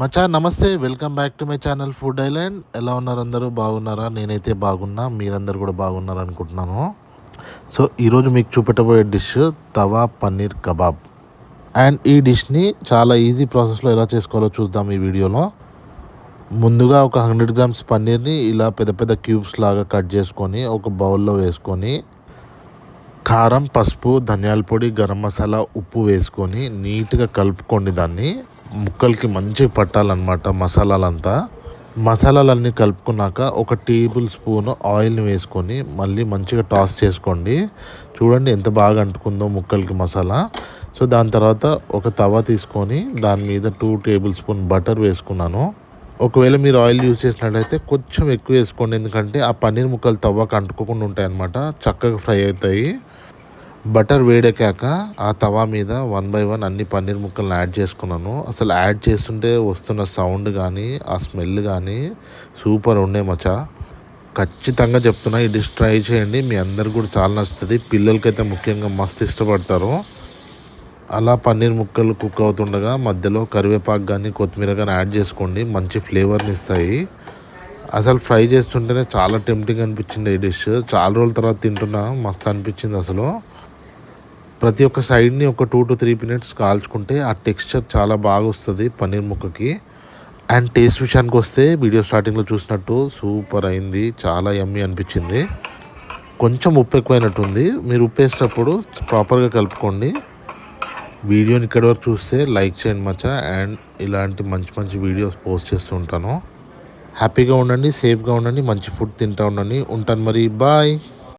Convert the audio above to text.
మచా నమస్తే. Welcome back to my channel food island. ఎలా ఉన్నారు అందరూ? బాగున్నారా? నేనైతే బాగున్నా. మీరందరూ కూడా బాగున్నారు అనుకుంటున్నాను సో ఈరోజు మీకు చూపెట్టబోయే dish tawa paneer kebab. And ఈ డిష్ని చాలా ఈజీ ప్రాసెస్లో ఎలా చేసుకోవాలో చూద్దాం ఈ వీడియోలో. ముందుగా ఒక హండ్రెడ్ గ్రామ్స్ పన్నీర్ని ఇలా పెద్ద పెద్ద క్యూబ్స్ లాగా కట్ చేసుకొని ఒక బౌల్లో వేసుకొని కారం పసుపు ధనియాల పొడి గరం మసాలా ఉప్పు వేసుకొని నీట్గా కలుపుకోండి దాన్ని. ముక్కలకి మంచిగా పట్టాలన్నమాట మసాలాలంతా. మసాలాలన్నీ కలుపుకున్నాక ఒక టేబుల్ స్పూన్ ఆయిల్ని వేసుకొని మళ్ళీ మంచిగా టాస్ చేసుకోండి. చూడండి ఎంత బాగా అంటుకుందో ముక్కలకి మసాలా. సో దాని తర్వాత ఒక తవా తీసుకొని దాని మీద టూ టేబుల్ స్పూన్ బటర్ వేసుకున్నాను. ఒకవేళ మీరు ఆయిల్ యూజ్ చేసినట్లయితే కొంచెం ఎక్కువ వేసుకోండి. ఎందుకంటే ఆ పన్నీర్ ముక్కలు తవ్వక అంటుకోకుండా ఉంటాయి అన్నమాట చక్కగా ఫ్రై అవుతాయి. బటర్ వేడెక్కాక ఆ తవా మీద వన్ బై వన్ అన్ని పన్నీర్ ముక్కలను యాడ్ చేసుకున్నాను. అసలు యాడ్ చేస్తుంటే వస్తున్న సౌండ్ కానీ ఆ స్మెల్ కానీ సూపర్ ఉండే మచా ఖచ్చితంగా చెప్తున్నా ఈ డిష్ ట్రై చేయండి. మీ అందరికి కూడా చాలా నచ్చుతుంది. పిల్లలకైతే ముఖ్యంగా మస్తు ఇష్టపడతారు. అలా పన్నీర్ ముక్కలు కుక్ అవుతుండగా మధ్యలో కరివేపాకు కానీ కొత్తిమీర కానీ యాడ్ చేసుకోండి. మంచి ఫ్లేవర్ని ఇస్తాయి. అసలు ఫ్రై చేస్తుంటేనే చాలా టెంప్టింగ్ అనిపించింది ఈ డిష్. చాలా రోజుల తర్వాత తింటున్నా మస్తు అనిపించింది అసలు. ప్రతి ఒక్క సైడ్ని ఒక టూ టు త్రీ మినిట్స్ కాల్చుకుంటే ఆ టెక్స్చర్ చాలా బాగా వస్తుంది పన్నీర్ ముక్కకి. అండ్ టేస్ట్ విషయానికి వస్తే వీడియో స్టార్టింగ్లో చూసినట్టు సూపర్ అయింది చాలా యమ్మీ అనిపించింది. కొంచెం ఉప్పు ఎక్కువైనట్టుంది మీరు ఉప్పు వేసేటప్పుడు ప్రాపర్గా కలుపుకోండి. వీడియోని ఇక్కడి వరకు చూస్తే లైక్ చేయండి మచ్చా అండ్ ఇలాంటి మంచి మంచి వీడియోస్ పోస్ట్ చేస్తూ ఉంటాను. హ్యాపీగా ఉండండి సేఫ్గా ఉండండి మంచి ఫుడ్ తింటూ ఉండండి. ఉంటాను మరి బాయ్.